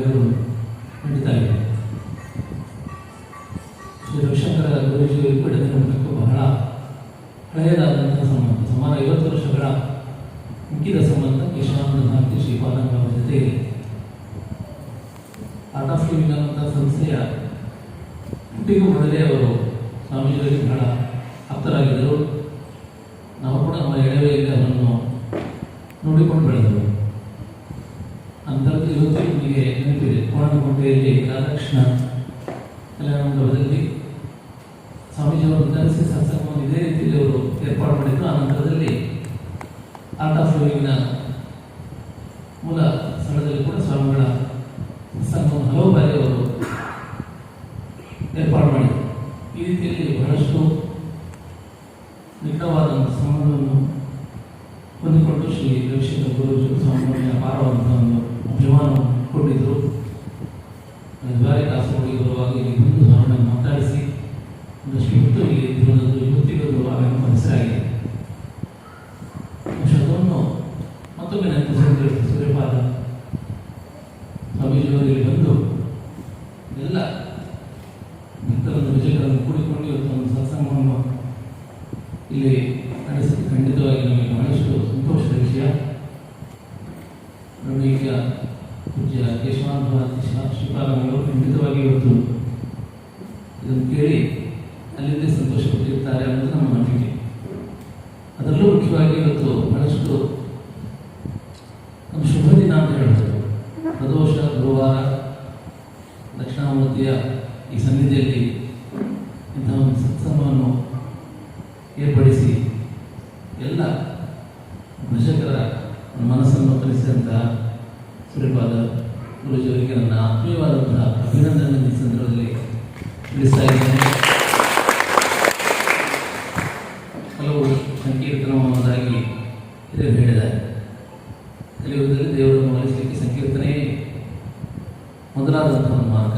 ಕಾರ್ಯಗಳು ನಡೀತಾ ಇದೆ ಶ್ರೀ ರವಿಶಂಕರ ಗುರೂಜಿಯವರು ಇಪ್ಪತ್ತು ಮಠಕ್ಕೂ ಬಹಳ ಹಳೆಯದಾದಂತಹ ಸಂಬಂಧ. ಸುಮಾರು ಐವತ್ತು ವರ್ಷಗಳ ಮುಖ್ಯದ ಸಂಬಂಧ ಕೇಶವಾನಂದ ಭಾರತಿ ಶ್ರೀಪಾದಂಗಳ ಜೊತೆ ಆರ್ಟ್ ಆಫ್ ಲಿವಿಂಗ್ ಅನ್ನುವಂಥ ಸಂಸ್ಥೆಯ ಹುಟ್ಟಿಗೂ ಮೊದಲೇ ಅವರು ಸ್ವಾಮೀಜಿಯವರಿಗೆ ಬಹಳ ಆಪ್ತರಾಗಿದ್ದರು. ನಾವು ಕೂಡ ನಮ್ಮ ಎಳವೆಯಲ್ಲಿ ಅವರನ್ನು ನೋಡಿಕೊಂಡು ಬೆಳೆದರು ಅಂತರದ್ದು ಇವತ್ತು ನಿಮಗೆ ನೆನಪಿದೆ. ಕೋಣನಗುಂಟೆಯಲ್ಲಿ ರಾಧಾಕೃಷ್ಣ ಕಲ್ಯಾಣ ಮಂಟಪದಲ್ಲಿ ಸ್ವಾಮೀಜಿಯವರು ಧರಿಸಿ ಸತ್ಸಂಗವನ್ನು ಇದೇ ರೀತಿಯಲ್ಲಿ ಅವರು ಏರ್ಪಾಡು ಮಾಡಿದ್ರು. ಆ ನಂತರದಲ್ಲಿ ಆರ್ಟ್ ಆಫ್ ಲಿವಿಂಗ್ನ ಮೂಲ ಸ್ಥಳದಲ್ಲಿ ಕೂಡ ಸ್ವಾಮಿಗಳ ಸತ್ಸಂಗವನ್ನು ಹಲವು ಬಾರಿ ಅವರು ಏರ್ಪಾಡು ಮಾಡಿದರು. ಈ ರೀತಿಯಲ್ಲಿ ಬಹಳಷ್ಟು ನಿಕಟವಾದ ಸಂಬಂಧವನ್ನು ಹೊಂದಿಕೊಂಡು ಶ್ರೀ ರವಿಶಂಕರ್ ಗುರುಜಿ ಸ್ವಾಮಿಗಳ ಅಪಾರವಾದಂತಹ ಒಂದು ಅಭಿಮಾನವನ್ನು ಕೊಟ್ಟಿದ್ದರು ಬಾರಿ ಕಾಸರಗೋಡಿಗೆ ಬರುವಾಗ ಇಲ್ಲಿ ಬಂದು ಸ್ವಾಮಿಗಳನ್ನು ಮಾತಾಡಿಸಿ ಒಂದಷ್ಟು ಹೊತ್ತು ಇಲ್ಲಿ ಇರುವುದು ಇವತ್ತಿಗೂ ಆಗನ್ನು ಹೆಸರಾಗಿದೆ ಅದನ್ನು ಮತ್ತೊಮ್ಮೆ ನೆನಪಿಸಿಕೊಂಡಿರುವ ಸೂರ್ಯಪಾದ ಸ್ವಾಮೀಜಿಯವರು ಇಲ್ಲಿ ಬಂದು ಎಲ್ಲ ಭಕ್ತರನ್ನು ವಿಜಯಗಳನ್ನು ಕೂಡಿಕೊಂಡು ಇವತ್ತು ಒಂದು ಸತ್ಸಂಗವನ್ನು ಇಲ್ಲಿ ನಡೆಸಿದ್ದು ಖಂಡಿತವಾಗಿ ನಮಗೆ ಬಹಳಷ್ಟು ಸಂತೋಷದ ವಿಷಯ ಈಗ ಪೂಜ್ಯ ಕೇಶವಾನಂದ ಶ್ರೀಪಾದಂಗಳು ಖಂಡಿತವಾಗಿ ಇವತ್ತು ಇದನ್ನು ಕೇಳಿ ಅಲ್ಲಿಂದೇ ಸಂತೋಷಪಟ್ಟಿರ್ತಾರೆ ಅನ್ನೋದು ನಮ್ಮ ನಂಬಿಕೆ ಅದರಲ್ಲೂ ಮುಖ್ಯವಾಗಿ ಇವತ್ತು ಬಹಳಷ್ಟು ಒಂದು ಶುಭ ದಿನ ಅಂತ ಹೇಳ್ಬೋದು ಪ್ರದೋಷ ಗುರುವಾರ ದಕ್ಷಿಣಾಮೂರ್ತಿಯ ಈ ಸನ್ನಿಧಿಯಲ್ಲಿ ಇಂತಹ ಒಂದು ಸತ್ಸಂಗವನ್ನು ಏರ್ಪಡಿಸಿ ಎಲ್ಲ ಭಜಕರ ಮನಸ್ಸನ್ನು ಒಪ್ಪರಿಸಿದಂತಹ ಸೂರ್ಯಪಾದ ಗುರುಜಿಯವರಿಗೆ ನನ್ನ ಆತ್ಮೀಯವಾದಂತಹ ಅಭಿನಂದನೆ ಈ ಸಂದರ್ಭದಲ್ಲಿ ತಿಳಿಸ್ತಾ ಇದ್ದೇನೆ ಹಲವು ಸಂಕೀರ್ತನವಾದಾಗಿ ಇದು ಹೇಳಿದ್ದಾರೆ. ಕಲಿಯುವುದರಲ್ಲಿ ದೇವರನ್ನು ಒಲಿಸಲಿಕ್ಕೆ ಸಂಕೀರ್ತನೆ ಮೊದಲಾದಂಥ ಒಂದು ಮಾರ್ಗ.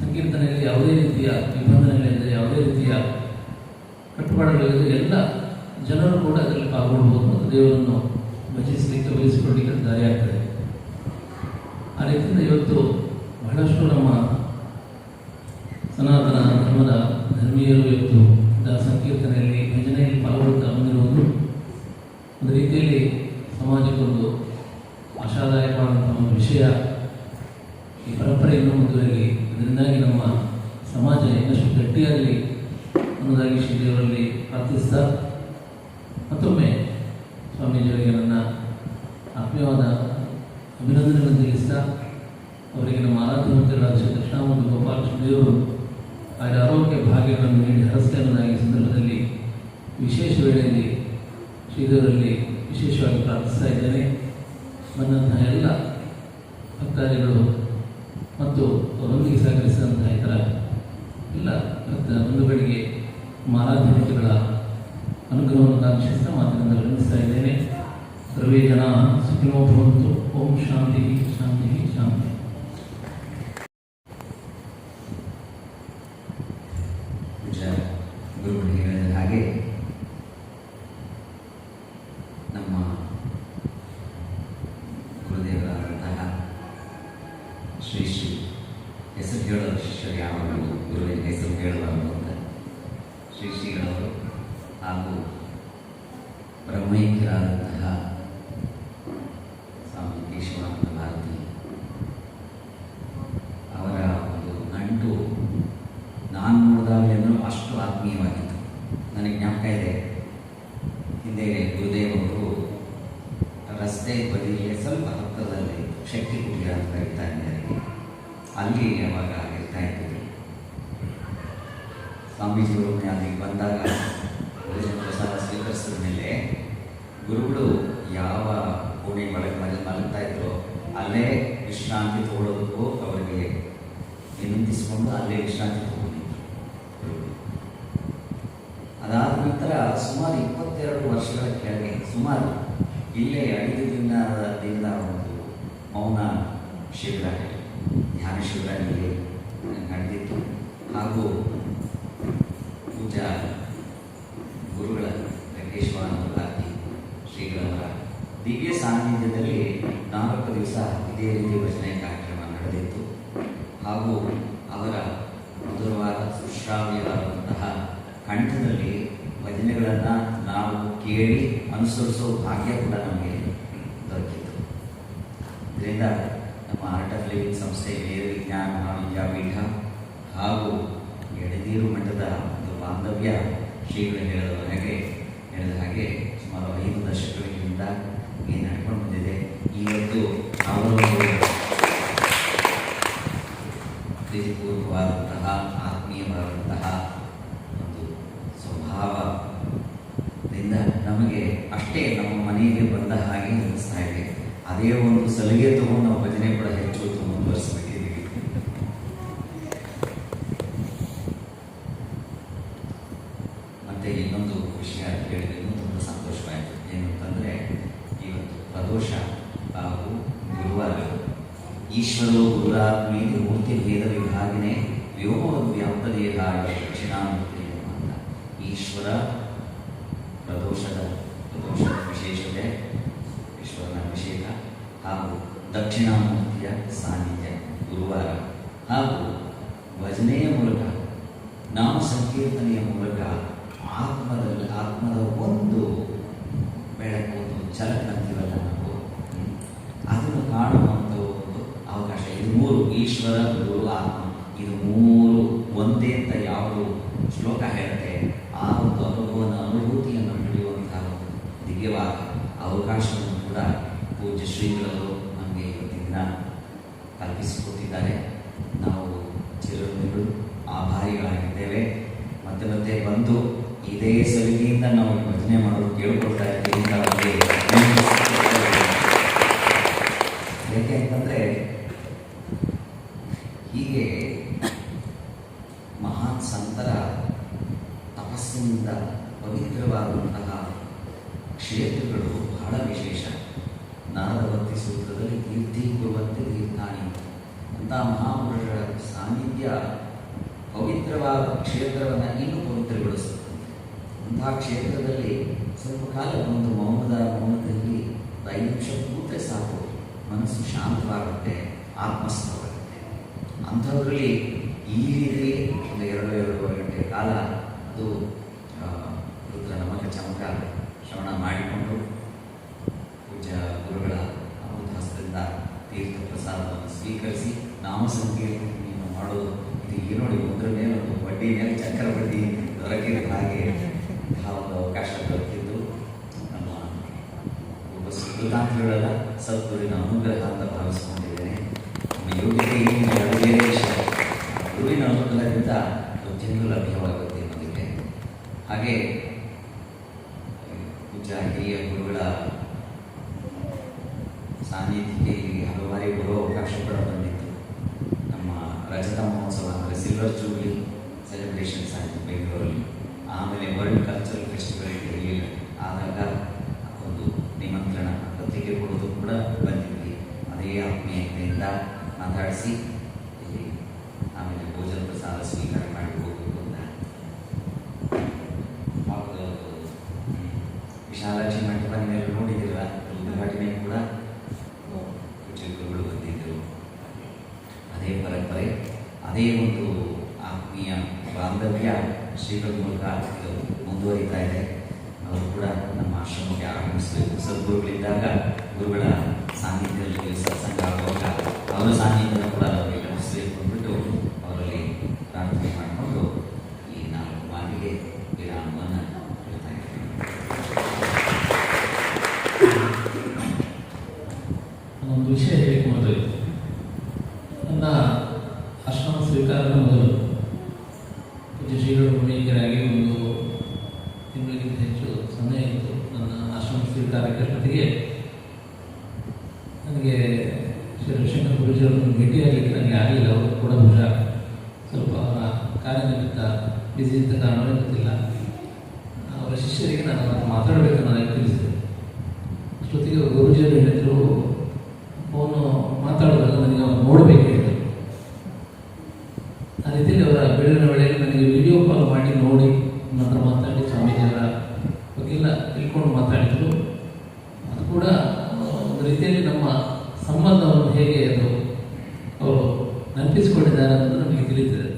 ಸಂಕೀರ್ತನೆಯಲ್ಲಿ ಯಾವುದೇ ರೀತಿಯ ನಿಬಂಧನೆಗಳಿಲ್ಲದೆ ಯಾವುದೇ ರೀತಿಯ ಕಟ್ಟುಪಾಡುಗಳಿಲ್ಲದೆ ಎಲ್ಲ ಜನರು ಕೂಡ ಅದರಲ್ಲಿ ಪಾಲ್ಗೊಳ್ಬಹುದು ಮತ್ತು ದೇವರನ್ನು ಭಜಿಸಲಿಕ್ಕೆ ಒಲಿಸಿಕೊಳ್ಳಲಿಕ್ಕೆ ದಾರಿಯಾಗ್ತದೆ. ಆ ರೀತಿಯಿಂದ ಇವತ್ತು ಬಹಳಷ್ಟು ನಮ್ಮ ಅನ್ನೋದಾಗಿ ಶ್ರೀದೇವರಲ್ಲಿ ಪ್ರಾರ್ಥಿಸ್ತಾ ಮತ್ತೊಮ್ಮೆ ಸ್ವಾಮೀಜಿಯವರಿಗೆ ನನ್ನ ಆತ್ಮೀಯವಾದ ಅಭಿನಂದನೆಗಳನ್ನು ತಿಳಿಸ್ತಾ ಅವರಿಗೆ ನಮ್ಮ ಆರಾಧ್ಯವಂತರಾದ ಶ್ರೀ ಕೃಷ್ಣಾಮೂರ್ತಿ ಗೋಪಾಲ ಶ್ರೀದೇವರು ಅವರ ಆರೋಗ್ಯ ಭಾಗ್ಯಗಳನ್ನು ನೀಡಿ ಹರಸ್ತೆ ಅನ್ನೋದಾಗಿ ಸಂದರ್ಭದಲ್ಲಿ ವಿಶೇಷ ವೇಳೆಯಲ್ಲಿ ಶ್ರೀದೇವರಲ್ಲಿ ವಿಶೇಷವಾಗಿ ಪ್ರಾರ್ಥಿಸ್ತಾ ಇದ್ದೇನೆ. ಬಂದಂತಹ ಎಲ್ಲ ಭಕ್ತಾದಿಗಳು ಮತ್ತು ಅವರೊಂದಿಗೆ ಸಹಕರಿಸಿದಂತಹ ಇತರ ಎಲ್ಲ ಭಕ್ತ ಬಂಧುಗಳಿಗೆ ನಮ್ಮ ಆರಾಧ್ಯತೆಗಳ ಅನುಗ್ರಹವನ್ನು ಕಾಂಕ್ಷಿಸ್ತಾ ಮಾತಿನಿಂದ ವರ್ಣಿಸ್ತಾ ಇದ್ದೇನೆ. ಸರ್ವೇ ಜನ ಸುಖಿನೋ ಭವಂತು ಓಂ ಶಾಂತಿ ಶಾಂತಿ ಶಾಂತಿ. ಪೂಜ್ಯ ಗುರುಗಳು ಹೇಳಿದ ಹಾಗೆ ನಮ್ಮ ಗುರುದೇವರಾದಂತಹ ಶ್ರೀ ಶ್ರೀ ಹೆಸರು ಹೇಳೋರು ಶಿಷ್ಯರು ಯಾವಾಗಲೂ ಗುರುವಿನ ಹೆಸರು ಹೇಳಬಾರದು ಅಂತ ಶ್ರೀ ಶ್ರೀಗಳವರು ಹಾಗೂ ಬ್ರಹ್ಮೈಕ್ಯರಾದಂತಹ ಸ್ವಾಮಿ ಕೇಶವಾನಂದ ಭಾರತಿ ಅವರ ಒಂದು ನಂಟು ನಾನು ನೋಡಿದಾಗಲೆಂದರೂ ಅಷ್ಟು ಆತ್ಮೀಯವಾಗಿತ್ತು. ನನಗೆ ಜ್ಞಾಪಕ ಇದೆ. ಹಿಂದೆ ಗುರುದೇವರು ರಸ್ತೆ ಬದಿಯಲ್ಲಿ ಸ್ವಲ್ಪ ಹತ್ತಿರದಲ್ಲಿ ಶಕ್ತಿ ಕುಟೀರ ಅಂತ ಇರ್ತಾ ಇದ್ದಾರೆ. ಅಲ್ಲಿ ಯಾವಾಗ ಇರ್ತಾ ಇದ್ದೀವಿ ಸ್ವಾಮೀಜಿಯವರು ಅಲ್ಲಿಗೆ ಬಂದಾಗ ಭೋಜನ ಪ್ರಸಾದ ಸ್ವೀಕರಿಸಿದ ಮೇಲೆ ಗುರುಗಳು ಯಾವ ಕೋಣೆ ಒಳಗೆ ಮನೆ ಮಲಗ್ತಾ ಇದ್ರು ಅಲ್ಲೇ ವಿಶ್ರಾಂತಿ ತಗೊಳ್ಳೋದಕ್ಕೂ ಅವರಿಗೆ ವಿನಂತಿಸಿಕೊಂಡು ಅಲ್ಲೇ ವಿಶ್ರಾಂತಿ ಅದಾದ ನಂತರ ಸುಮಾರು ಇಪ್ಪತ್ತೆರಡು ವರ್ಷಗಳ ಕೆಳಗೆ, ಸುಮಾರು ಇಲ್ಲೇ ಐದು ದಿನದಿಂದ ಒಂದು ಮೌನ ಶಿಬಿರ ಧ್ಯಾನ ಶಿಬಿರ ಇಲ್ಲಿ ನಡೆದಿತ್ತು. ಹಾಗೂ ಪೂಜಾ ಗುರುಗಳ ವೆಂಕಟೇಶ್ವರ ಭಾರತಿ ಶ್ರೀಗಳವರ ದಿವ್ಯ ಸಾನ್ನಿಧ್ಯದಲ್ಲಿ ನಾಲ್ಕು ದಿವಸ ಇದೇ ರೀತಿ ಭಜನೆ ಕಾರ್ಯಕ್ರಮ ನಡೆದಿತ್ತು. ಹಾಗೂ ಅವರ ಮಧುರವಾದ ಸುಶ್ರಾವ್ಯವಾದಂತಹ ಕಂಠದಲ್ಲಿ ಭಜನೆಗಳನ್ನು ನಾವು ಕೇಳಿ ಅನುಸರಿಸೋ ಭಾಗ್ಯ ಕೂಡ ನಮಗೆ ದೊರಕಿತ್ತು. ಇದರಿಂದ ನಮ್ಮ ಆರ್ಟ್ ಆಫ್ ಲಿವಿಂಗ್ ಸಂಸ್ಥೆ ವೇದ ವಿಜ್ಞಾನ ಮಹಾವಿದ್ಯಾಪೀಠ ಹಾಗೂ ಎಡನೀರು ಮಠದ ಒಂದು ಬಾಂಧವ್ಯ ಶ್ರೀಗಳು ಹೇಳಿದ ಹಾಗೆ ಹೇಳಿದ ಹಾಗೆ ಸುಮಾರು ಐದು ದಶಕಗಳಿಂದ ಈ ನಡ್ಕೊಂಡು ಬಂದಿದೆ. ಇವತ್ತು ಪ್ರೀತಿಪೂರ್ವವಾದಂತಹ ಆತ್ಮೀಯವಾದಂತಹ ಒಂದು ಸ್ವಭಾವದಿಂದ ನಮಗೆ ಅಷ್ಟೇ ನಮ್ಮ ಮನೆಗೆ ಬಂದ ಹಾಗೆ ಅನಿಸ್ತಾ ಇದೆ. ಅದೇ ಒಂದು ಸಲಿಗೆ ತಗೊಂಡು ನಾವು ಭಜನೆ ಕೂಡ ಹೆಚ್ಚು ಹೊತ್ತು ಈಶ್ವರ ಪ್ರದೋಷದ ಪ್ರದೋಷದ ವಿಶೇಷತೆ, ಈಶ್ವರನ ಅಭಿಷೇಕ ಹಾಗೂ ದಕ್ಷಿಣಾಮೂರ್ತಿಯ ಸಾನ್ನಿಧ್ಯ ಗುರುವಾರ. ಹಾಗೂ ಭಜನೆಯ ಮೂಲಕ, ನಾಮ ಸಂಕೀರ್ತನೆಯ ಮೂಲಕ ಆತ್ಮದಲ್ಲಿ, ಆತ್ಮದ ಒಂದು ಬೆಳಕು, ಒಂದು ಛಲಕ್ ಅಂತೀವಲ್ಲ ನಾವು ಅದನ್ನು ಕಾಣುವಂಥ ಒಂದು ಅವಕಾಶ. ಇದು ಮೂರು, ಈಶ್ವರ, ಗುರು, ಆತ್ಮ. ಇದು ಮೂರು ಒಂದೇ ಅಂತ ಯಾವುದು ಶ್ಲೋಕ ಹೇಳುತ್ತೆ? ಅನುಭೂತಿಯನ್ನು ಪಡೆಯುವಂತಹ ದಿವ್ಯವಾದ ಅವಕಾಶವನ್ನು ಕೂಡ ಪೂಜ್ಯ ಶ್ರೀಗಳವರು ನಮಗೆ ಇವತ್ತಿನ ದಿನ ಕಲ್ಪಿಸಿಕೊಟ್ಟಿದ್ದಾರೆ. ನಾವು ಚಿರಋಣಿಗಳು, ಆಭಾರಿಗಳಾಗಿದ್ದೇವೆ. ಮತ್ತೆ ಮತ್ತೆ ಬಂದು ಇದೇ ಸಲಿಗೆಯಿಂದ ನಾವು ಭಜನೆ ಮಾಡಲು ಕೇಳಿಕೊಳ್ತಾ ಇದ್ದೀವಿ ಅಂತ ಕ್ಷೇತ್ರಗಳು ಬಹಳ ವಿಶೇಷ. ನಾರದವರ್ತಿ ಸೂತ್ರದಲ್ಲಿ ಕೀರ್ತಿ ಕುರುವಂತೆ ತೀರ್ಥಾಣಿ. ಅಂತ ಮಹಾಪುರುಷರ ಸಾನ್ನಿಧ್ಯ ಪವಿತ್ರವಾದ ಕ್ಷೇತ್ರವನ್ನು ಇನ್ನೂ ಪವಿತ್ರಗೊಳಿಸುತ್ತದೆ ಅಂತಹ ಕ್ಷೇತ್ರದಲ್ಲಿ ಸ್ವಲ್ಪ ಕಾಲ ಒಂದು ಮೌನದ ಮೌನದಲ್ಲಿ ಐದು ನಿಮಿಷ ಕೂತ್ರೆ ಸಾಕು. ಮನಸ್ಸು ಶಾಂತವಾಗುತ್ತೆ, ಆತ್ಮಸ್ಥವಾಗುತ್ತೆ. ಅಂಥವರಲ್ಲಿ ಈ ರೀತಿ ಒಂದು ಎರಡು ಎರಡೂವರೆ ಗಂಟೆ ಕಾಲ ಅದು ರುದ್ರ ನಮಕ ಚಮಕ ಶ್ರವಣ ಮಾಡಿಕೊಂಡು ಪೂಜಾ ಗುರುಗಳ ಹಸ್ತದಿಂದ ತೀರ್ಥ ಪ್ರಸಾದವನ್ನು ಸ್ವೀಕರಿಸಿ ನಾಮ ಸಂಕೀರ್ತನೆಯನ್ನು ಮಾಡೋದು ಇದು ಈ ನೋಡಿ ಒಂದರ ಮೇಲೆ ಒಂದು ಬಡ್ಡಿ ಮೇಲೆ ಚಕ್ರ ಬಡ್ಡಿ ದೊರಕಿದ. ಹಾಗೆ ಒಂದು ಅವಕಾಶ ದೊರಕಿದ್ದು ನಮ್ಮ ಒಬ್ಬ ಸುಧಾಂತಗಳೆಲ್ಲ ಸದ್ಗುರಿನ ಅನುಗ್ರಹ ಅಂತ ಭಾವಿಸ್ಕೊಂಡಿದ್ದೇನೆ ನಮ್ಮ ಯೋಗ್ಯತೆ ಏನಿದೆ ಅದು ಬೇರೆ ವಿಷಯ ಗುರುವಿನ ಅನುಗ್ರಹದಿಂದ ಪ್ರತಿಯೊಂದು ಲಭ್ಯವಾಗುತ್ತೆ ಅನ್ನೋದಕ್ಕೆ ಹಾಗೆ ಪೂಜಾ ಹಿರಿಯ ಗುರುಗಳ ಸಾನ್ನಿಧ್ಯಕ್ಕೆ ಬರೋ ಅವಕಾಶ ಕೂಡ ಬಂದಿತ್ತು. ನಮ್ಮ ರಜತ ಮಹೋತ್ಸವ ಅಂದರೆ ಸಿಲ್ವರ್ ಜೂಬ್ಲಿ ಸೆಲೆಬ್ರೇಷನ್ಸ್ ಆಯಿತು ಬೆಂಗಳೂರಲ್ಲಿ. ಆಮೇಲೆ ವರ್ಲ್ಡ್ ಕಲ್ಚರಲ್ ಫೆಸ್ಟಿವಲ್ ಇರಲಿಲ್ಲ ಆದಾಗ ಒಂದು ನಿಮಂತ್ರಣ, ಪತ್ರಿಕೆ ಕೊಡೋದು ಕೂಡ ಬಂದಿದ್ವಿ. ಅದೇ ಆತ್ಮೀಯತೆಯಿಂದ ಮಾತಾಡಿಸಿ ಆಮೇಲೆ ಭೋಜನ ಪ್ರಸಾದ ಸ್ವೀಕಾರ ಮಾಡಿ ಹೋಗಬೇಕು ಅಂತ ಹೌದು. ಹ್ಮ್. ವಿಶಾಲಾಕ್ಷಿ ಮಂಟಪ ನೀವೆಲ್ಲ ನೋಡಿದಿರಲ್ಲ ಉದ್ಘಾಟನೆ ಕೂಡ ಪೂಜ್ಯ ಗುರುಗಳು ಬಂದಿದ್ದರು ಅದೇ ಪರಂಪರೆ ಅದೇ ಒಂದು ಆತ್ಮೀಯ ಬಾಂಧವ್ಯ ಶ್ರೀಗಳ ಮೂಲಕ ಇದು ಮುಂದುವರಿತಾ ಇದೆ ಅವರು ಕೂಡ ನಮ್ಮ ಆಶ್ರಮಕ್ಕೆ ಆಗಮಿಸಬೇಕು ಸದ್ಗುರುಗಳಿದ್ದಾಗ ಗುರುಗಳ ಸಾನ್ನಿಧ್ಯದಲ್ಲಿ ಸತ್ಸಂಗ ಆಗುವಾಗ ಅವರ ಸಾನ್ನಿಧ್ಯ ಕೂಡ ಅವರಿಗೆ ಲಭಿಸಬೇಕು ಅಂದ್ಬಿಟ್ಟು ಅವರಲ್ಲಿ ಪ್ರಾರ್ಥನೆ ಮಾಡಿಕೊಂಡು ಈ ನಾಲ್ಕು ಮಾತಿಗೆ ವಿರಾಮವನ್ನು ಹೇಳ್ತಾ ಇದ್ದೀನಿ ಒಂದು ವಿಷಯ ಹೇಳಕ್ಕೆ ಮೊದಲು ರವಿಶಂಕರ್ ಗುರುಜಿ ಅವರನ್ನು ಭೇಟಿಯಾಗಲಿಕ್ಕೆ ನನಗೆ ಆಗಲಿಲ್ಲ ಅವರು ಕೂಡ ಬಹುಶಃ ಸ್ವಲ್ಪ ಅವರ ಕಾರ್ಯನಿಮಿತ್ತ ಬಿಸಿ ಇದ್ದ ಕಾರಣವೇ ಗೊತ್ತಿಲ್ಲ ಅವರ ಶಿಷ್ಯರಿಗೆ ನಾನು ಅದನ್ನು ಮಾತಾಡಬೇಕನ್ನೋದಾಗಿ ತಿಳಿಸಿದೆ ಅಷ್ಟೊತ್ತಿಗೆ ಹೇಳಿದ್ರು ಅವನು ಮಾತಾಡೋದಲ್ಲ ನನಗೆ ಅವ್ರು ನೋಡಬೇಕು ಆ ರೀತಿಯಲ್ಲಿ ಅವರ ಬೆಳಗಿನ ವೇಳೆಯಲ್ಲಿ ನನಗೆ ವಿಡಿಯೋ ಕಾಲ್ ಮಾಡಿ ನೋಡಿ, ನಂತರ ಮಾತಾಡಿ ಸ್ವಾಮೀಜಿಯವರ ಬಗ್ಗೆಲ್ಲ ತಿಳ್ಕೊಂಡು ಮಾತಾಡಿದರು. ಅದು ಕೂಡ ಒಂದು ರೀತಿಯಲ್ಲಿ ನಮ್ಮ ಸಂಬಂಧವನ್ನು ಹೇಗೆ ಅದು ಅವರು ನೆನಪಿಸಿಕೊಂಡಿದ್ದಾರೆ ಅನ್ನೋದು ನಮಗೆ ತಿಳಿದಿದೆ